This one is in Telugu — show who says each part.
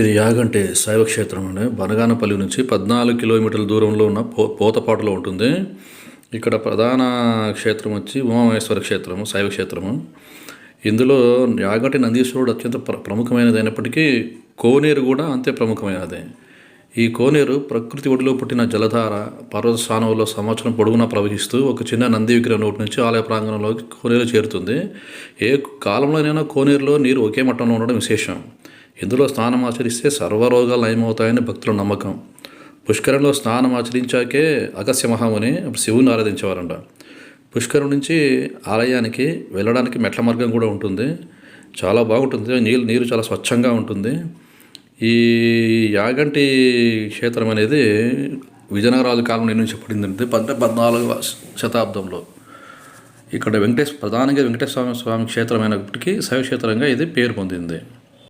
Speaker 1: ఇది యాగంటే శైవ క్షేత్రం అండి బనగానపల్లి నుంచి పద్నాలుగు కిలోమీటర్ల దూరంలో ఉన్న పో పోతపాటులో ఉంటుంది. ఇక్కడ ప్రధాన క్షేత్రం వచ్చి ఉమామహేశ్వర క్షేత్రము శైవ క్షేత్రము ఇందులో యాగంటి నందీశ్వరుడు అత్యంత ప్ర ప్రముఖమైనది అయినప్పటికీ కోనేరు కూడా అంతే ప్రముఖమైనది. ఈ కోనేరు ప్రకృతి ఒడిలో పుట్టిన జలధార పర్వత స్థానంలో సంవత్సరం పొడుగునా ప్రవహిస్తూ ఒక చిన్న నంది విగ్రహం నోటి నుంచి ఆలయ ప్రాంగణంలోకి కోనేరు చేరుతుంది. ఏ కాలంలోనైనా కోనేరులో నీరు ఒకే మట్టంలో ఉండడం విశేషం. ఇందులో స్నానం ఆచరిస్తే సర్వరోగాలు నయమవుతాయని భక్తుల నమ్మకం. పుష్కరంలో స్నానం ఆచరించాకే అగస్య మహాముని శివుని ఆరాధించేవారంట. పుష్కరం నుంచి ఆలయానికి వెళ్ళడానికి మెట్ల మార్గం కూడా ఉంటుంది. చాలా బాగుంటుంది. నీళ్ళు నీరు చాలా స్వచ్ఛంగా ఉంటుంది. ఈ యాగంటి క్షేత్రం అనేది విజయనగరాజు కాలం నిర్మించబడింది పంత పద్నాలుగవ శతాబ్దంలో. ఇక్కడ వెంకటేశ్వర ప్రధానంగా వెంకటేశ్వర స్వామి స్వామి క్షేత్రం అయినప్పటికీ శైవ క్షేత్రంగా ఇది పేరు పొందింది.